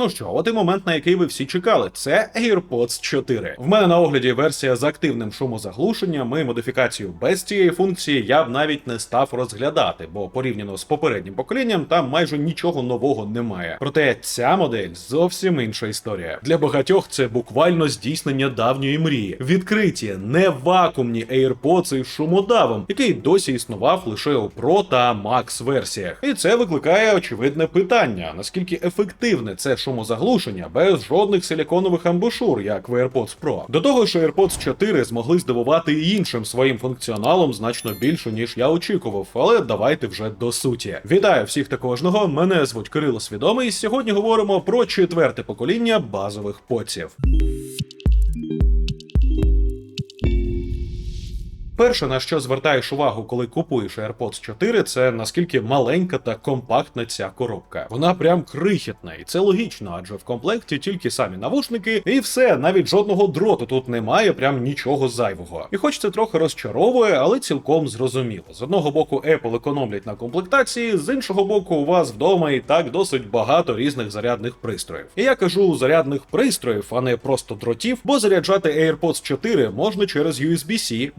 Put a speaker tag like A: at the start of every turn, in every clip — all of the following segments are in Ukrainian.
A: Ну що, от і момент, на який ви всі чекали, це AirPods 4. В мене на огляді версія з активним шумозаглушенням і модифікацією без цієї функції я б навіть не став розглядати, бо порівняно з попереднім поколінням там майже нічого нового немає. Проте ця модель зовсім інша історія. Для багатьох це буквально здійснення давньої мрії. Відкриті, не вакуумні AirPods із шумодавом, який досі існував лише у Pro та Max версіях. І це викликає очевидне питання: наскільки ефективне це шумозаглушення без жодних силіконових амбушур, як в AirPods Pro. До того ж, AirPods 4 змогли здивувати і іншим своїм функціоналом значно більше, ніж я очікував. Але давайте вже до суті. Вітаю всіх та кожного. Мене звуть Кирило Свідомий. Сьогодні говоримо про четверте покоління базових поців. Перше, на що звертаєш увагу, коли купуєш AirPods 4, це наскільки маленька та компактна ця коробка. Вона прям крихітна, і це логічно, адже в комплекті тільки самі навушники, і все, навіть жодного дроту тут немає, прям нічого зайвого. І хоч це трохи розчаровує, але цілком зрозуміло. З одного боку, Apple економлять на комплектації, з іншого боку, у вас вдома і так досить багато різних зарядних пристроїв. І я кажу зарядних пристроїв, а не просто дротів, бо заряджати AirPods 4 можна через USB-C,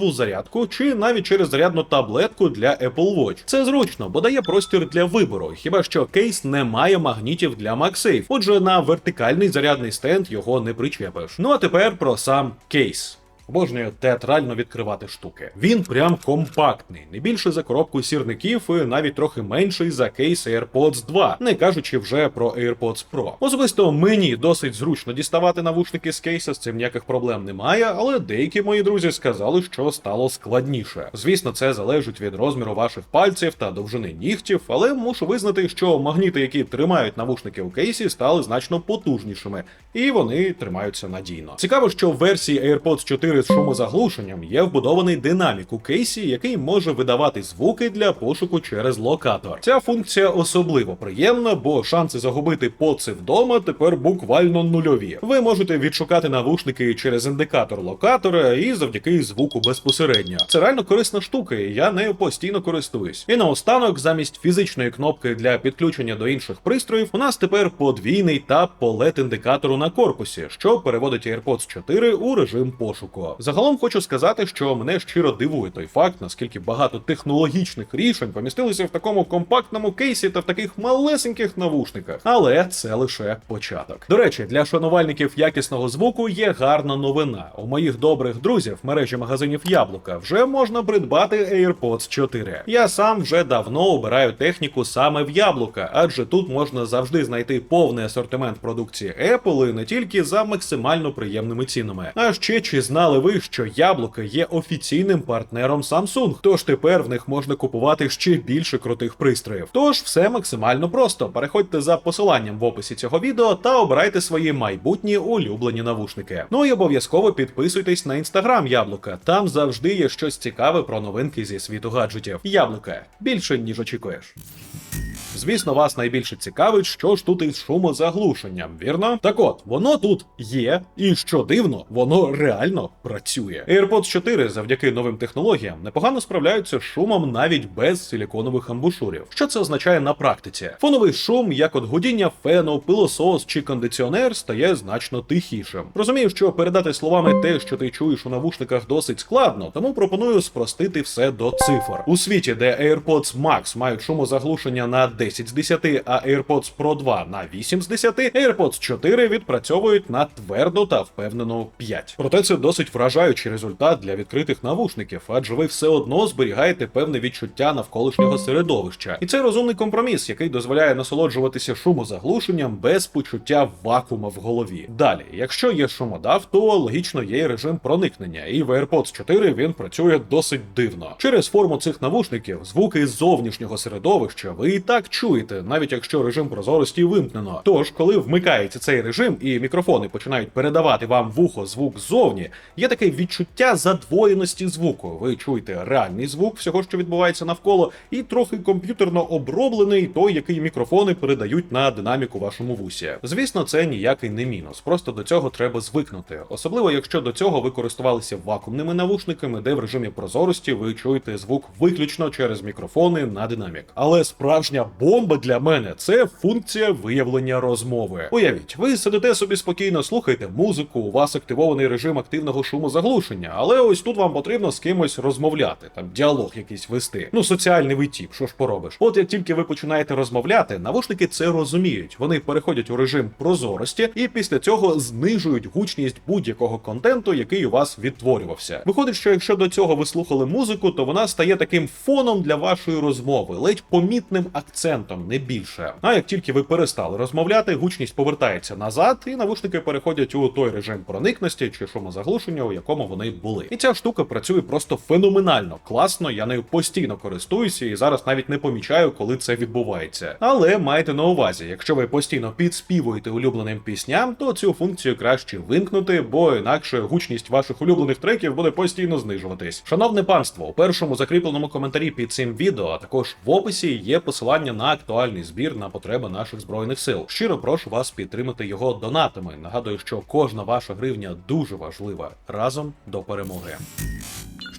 A: бездротову зарядку чи навіть через зарядну таблетку для Apple Watch. Це зручно, бо дає простір для вибору. Хіба що кейс не має магнітів для MagSafe, отже, на вертикальний зарядний стенд його не причепиш. Ну а тепер про сам кейс. Обожнюю театрально відкривати штуки. Він прям компактний, не більше за коробку сірників і навіть трохи менший за кейс AirPods 2, не кажучи вже про AirPods Pro. Особисто мені досить зручно діставати навушники з кейса, з цим ніяких проблем немає, але деякі мої друзі сказали, що стало складніше. Звісно, це залежить від розміру ваших пальців та довжини нігтів, але мушу визнати, що магніти, які тримають навушники у кейсі, стали значно потужнішими, і вони тримаються надійно. Цікаво, що в версії AirPods 4 з шумозаглушенням є вбудований динамік у кейсі, який може видавати звуки для пошуку через локатор. Ця функція особливо приємна, бо шанси загубити поци вдома тепер буквально нульові. Ви можете відшукати навушники через індикатор локатора і завдяки звуку безпосередньо. Це реально корисна штука, і я нею постійно користуюсь. І наостанок, замість фізичної кнопки для підключення до інших пристроїв, у нас тепер подвійний тап по led індикатору на корпусі, що переводить AirPods 4 у режим пошуку. Загалом хочу сказати, що мене щиро дивує той факт, наскільки багато технологічних рішень помістилися в такому компактному кейсі та в таких малесеньких навушниках. Але це лише початок. До речі, для шанувальників якісного звуку є гарна новина. У моїх добрих друзів в мережі магазинів Яблука вже можна придбати AirPods 4. Я сам вже давно обираю техніку саме в Яблука, адже тут можна завжди знайти повний асортимент продукції Apple і не тільки за максимально приємними цінами. А ще чи знали ви, що Яблука є офіційним партнером Samsung, тож тепер в них можна купувати ще більше крутих пристроїв. Тож все максимально просто. Переходьте за посиланням в описі цього відео та обирайте свої майбутні улюблені навушники. Ну і обов'язково підписуйтесь на інстаграм Яблука. Там завжди є щось цікаве про новинки зі світу гаджетів. Яблука більше ніж очікуєш. Звісно, вас найбільше цікавить, що ж тут із шумозаглушенням, вірно? Так от, воно тут є, і що дивно, воно реально працює. AirPods 4 завдяки новим технологіям непогано справляються з шумом навіть без силіконових амбушурів. Що це означає на практиці? Фоновий шум, як от гудіння фену, пилосос чи кондиціонер, стає значно тихішим. Розумію, що передати словами те, що ти чуєш у навушниках, досить складно, тому пропоную спростити все до цифр. У світі, де AirPods Max мають шумозаглушення на 10 з 10, а AirPods Pro 2 на 8 з 10, AirPods 4 відпрацьовують на твердо та впевнено 5. Проте це досить вражаючий результат для відкритих навушників, адже ви все одно зберігаєте певне відчуття навколишнього середовища. І це розумний компроміс, який дозволяє насолоджуватися шумозаглушенням без почуття вакуума в голові. Далі, якщо є шумодав, то логічно є режим проникнення, і в AirPods 4 він працює досить дивно. Через форму цих навушників звуки зовнішнього середовища ви і так чуєте, навіть якщо режим прозорості вимкнено. Тож, коли вмикається цей режим і мікрофони починають передавати вам в ухо звук ззовні, є таке відчуття задвоєності звуку. Ви чуєте реальний звук всього, що відбувається навколо, і трохи комп'ютерно оброблений той, який мікрофони передають на динаміку вашому вусі. Звісно, це ніякий не мінус. Просто до цього треба звикнути. Особливо, якщо до цього ви користувалися вакуумними навушниками, де в режимі прозорості ви чуєте звук виключно через мікрофони на динамік. Але справжня бомба для мене це функція виявлення розмови. Уявіть, ви сидите собі спокійно, слухаєте музику, у вас активований режим активного шумозаглушення, але ось тут вам потрібно з кимось розмовляти, там діалог якийсь вести. Ну, соціальний витіп, що ж поробиш. От як тільки ви починаєте розмовляти, навушники це розуміють. Вони переходять у режим прозорості і після цього знижують гучність будь-якого контенту, який у вас відтворювався. Виходить, що якщо до цього ви слухали музику, то вона стає таким фоном для вашої розмови, ледь помітним акцентом, не більше. А як тільки ви перестали розмовляти, гучність повертається назад, і навушники переходять у той режим проникності чи шумозаглушення, у якому вони були. І ця штука працює просто феноменально класно. Я нею постійно користуюся і зараз навіть не помічаю, коли це відбувається. Але майте на увазі, якщо ви постійно підспівуєте улюбленим пісням, то цю функцію краще вимкнути, бо інакше гучність ваших улюблених треків буде постійно знижуватись. Шановне панство, у першому закріпленому коментарі під цим відео, а також в описі є посилання на актуальний збір на потреби наших збройних сил. Щиро прошу вас підтримати його донатами. Нагадую, що кожна ваша гривня дуже важлива. Разом до перемоги.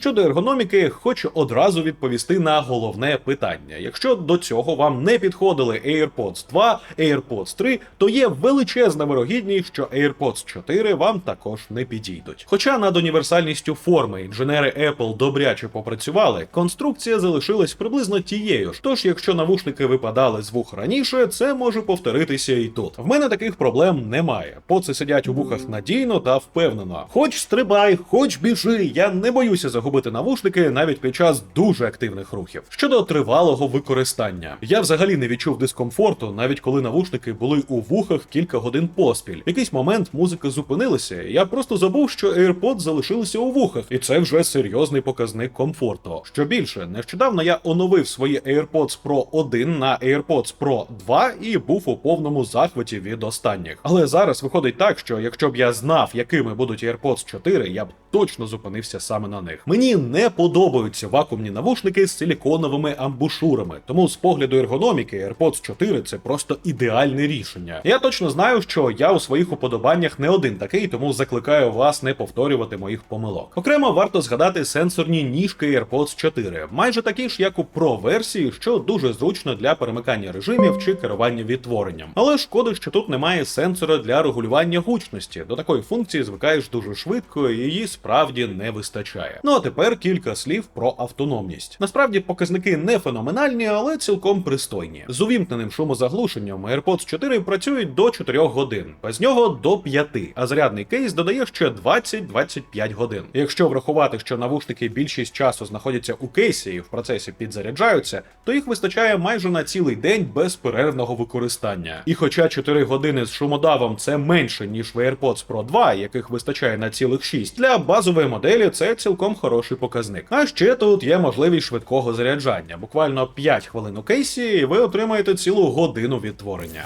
A: Щодо ергономіки, хочу одразу відповісти на головне питання. Якщо до цього вам не підходили AirPods 2, AirPods 3, то є величезна вирогідність, що AirPods 4 вам також не підійдуть. Хоча над універсальністю форми інженери Apple добряче попрацювали, конструкція залишилась приблизно тією ж. Тож, якщо навушники випадали з вух раніше, це може повторитися і тут. В мене таких проблем немає. Поци сидять у вухах надійно та впевнено. Хоч стрибай, хоч біжи, я не боюся загубити навушники навіть під час дуже активних рухів. Щодо тривалого використання, я взагалі не відчув дискомфорту, навіть коли навушники були у вухах кілька годин поспіль. В якийсь момент музика зупинилася, я просто забув, що AirPods залишилися у вухах, і це вже серйозний показник комфорту. Що більше, нещодавно я оновив свої AirPods Pro 1 на AirPods Pro 2 і був у повному захваті від останніх. Але зараз виходить так, що якщо б я знав, якими будуть AirPods 4, я б точно зупинився саме на них. Мені не подобаються вакуумні навушники з силіконовими амбушурами, тому з погляду ергономіки AirPods 4 це просто ідеальне рішення. Я точно знаю, що я у своїх уподобаннях не один такий, тому закликаю вас не повторювати моїх помилок. Окремо варто згадати сенсорні ніжки AirPods 4, майже такі ж, як у Pro версії, що дуже зручно для перемикання режимів чи керування відтворенням. Але шкода, що тут немає сенсора для регулювання гучності. До такої функції звикаєш дуже швидко, і її справді не вистачає. Ну а тепер кілька слів про автономність. Насправді показники не феноменальні, але цілком пристойні. З увімкненим шумозаглушенням AirPods 4 працюють до 4 годин, без нього до 5, а зарядний кейс додає ще 20-25 годин. Якщо врахувати, що навушники більшість часу знаходяться у кейсі і в процесі підзаряджаються, то їх вистачає майже на цілий день безперервного використання. І хоча 4 години з шумодавом це менше ніж в AirPods Pro 2, яких вистачає на цілих 6, для базової моделі це цілком хороший показник. А ще тут є можливість швидкого заряджання. Буквально 5 хвилин у кейсі, і ви отримаєте цілу годину відтворення.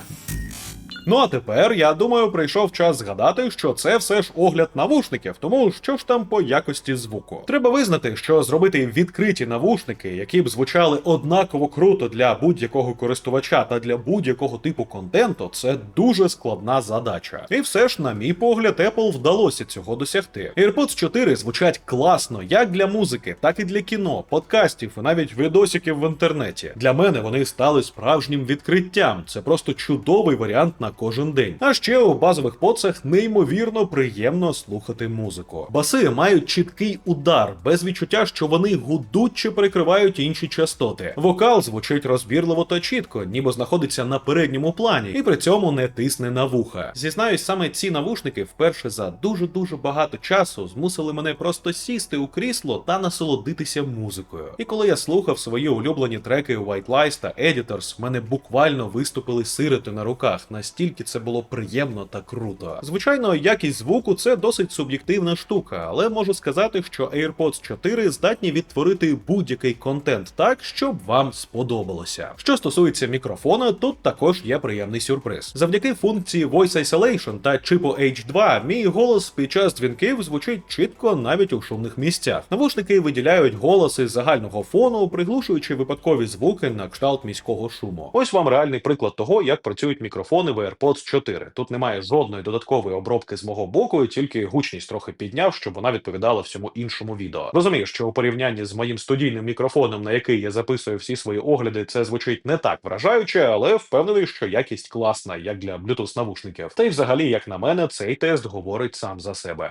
A: Ну а тепер я думаю, прийшов час згадати, що це все ж огляд навушників, тому що ж там по якості звуку. Треба визнати, що зробити відкриті навушники, які б звучали однаково круто для будь-якого користувача та для будь-якого типу контенту, це дуже складна задача. І все ж, на мій погляд, Apple вдалося цього досягти. AirPods 4 звучать класно як для музики, так і для кіно, подкастів і навіть відосиків в інтернеті. Для мене вони стали справжнім відкриттям. Це просто чудовий варіант на кожен день. А ще у базових поцах неймовірно приємно слухати музику. Баси мають чіткий удар, без відчуття, що вони гудуть чи перекривають інші частоти. Вокал звучить розбірливо та чітко, ніби знаходиться на передньому плані, і при цьому не тисне на вуха. Зізнаюсь, саме ці навушники вперше за дуже дуже багато часу змусили мене просто сісти у крісло та насолодитися музикою. І коли я слухав свої улюблені треки White Lies та Editors, в мене буквально виступили сироти на руках. Настільки це було приємно та круто. Звичайно, якість звуку це досить суб'єктивна штука, але можу сказати, що AirPods 4 здатні відтворити будь-який контент так, щоб вам сподобалося. Що стосується мікрофона, тут також є приємний сюрприз. Завдяки функції Voice Isolation та чипу H2, мій голос під час дзвінків звучить чітко навіть у шумних місцях. Навушники виділяють голоси загального фону, приглушуючи випадкові звуки на кшталт міського шуму. Ось вам реальний приклад того, як працюють мікрофони в AirPods AirPods 4. Тут немає жодної додаткової обробки з мого боку, тільки гучність трохи підняв, щоб вона відповідала всьому іншому відео. Розумію, що у порівнянні з моїм студійним мікрофоном, на який я записую всі свої огляди, це звучить не так вражаюче, але впевнений, що якість класна, як для Bluetooth навушників. Та й взагалі, як на мене, цей тест говорить сам за себе.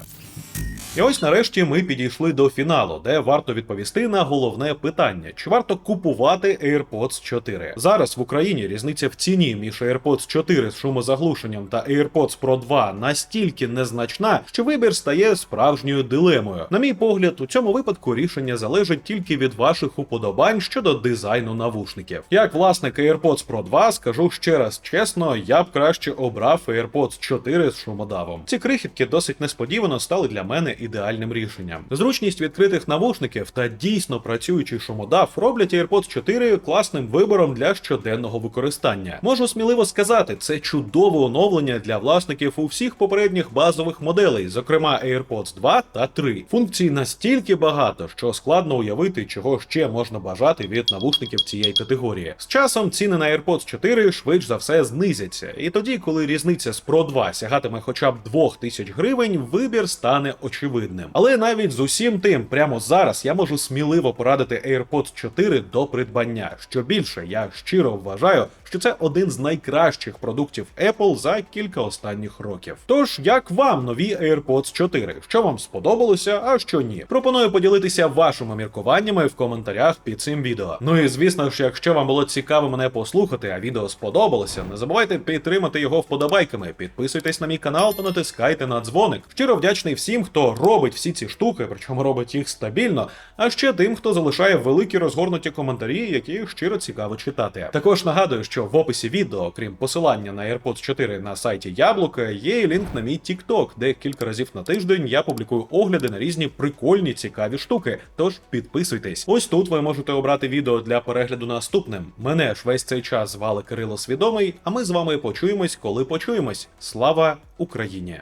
A: І ось нарешті ми підійшли до фіналу, де варто відповісти на головне питання: чи варто купувати AirPods 4? Зараз в Україні різниця в ціні між AirPods 4 з шумозаглушенням та AirPods Pro 2 настільки незначна, що вибір стає справжньою дилемою. На мій погляд, у цьому випадку рішення залежить тільки від ваших уподобань щодо дизайну навушників. Як власник AirPods Pro 2, скажу ще раз чесно, я б краще обрав AirPods 4 з шумодавом. Ці крихітки досить несподівано стали для мене ідеальним рішенням. Зручність відкритих навушників та дійсно працюючий шумодав роблять AirPods 4 класним вибором для щоденного використання. Можу сміливо сказати, це чудове оновлення для власників у всіх попередніх базових моделей, зокрема AirPods 2 та 3. Функцій настільки багато, що складно уявити, чого ще можна бажати від навушників цієї категорії. З часом ціни на AirPods 4 швидше за все знизяться, і тоді, коли різниця з Pro 2 сягатиме хоча б 2000 гривень, вибір стане очевидним. Але навіть з усім тим, прямо зараз я можу сміливо порадити AirPods 4 до придбання. Що більше, я щиро вважаю, що це один з найкращих продуктів Apple за кілька останніх років. Тож, як вам нові AirPods 4? Що вам сподобалося, а що ні? Пропоную поділитися вашими міркуваннями в коментарях під цим відео. Ну і звісно ж, якщо вам було цікаво мене послухати, а відео сподобалося, не забувайте підтримати його вподобайками, підписуйтесь на мій канал та натискайте на дзвоник. Щиро вдячний всім, хто робить всі ці штуки, причому робить їх стабільно, а ще тим, хто залишає великі розгорнуті коментарі, які щиро цікаво читати. Також нагадую, що в описі відео, крім посилання на AirPods 4 на сайті Яблука, є і лінк на мій TikTok, де кілька разів на тиждень я публікую огляди на різні прикольні цікаві штуки. Тож підписуйтесь. Ось тут ви можете обрати відео для перегляду наступним. Мене ж весь цей час звали Кирило Свідомий, а ми з вами почуємось, коли почуємось. Слава Україні!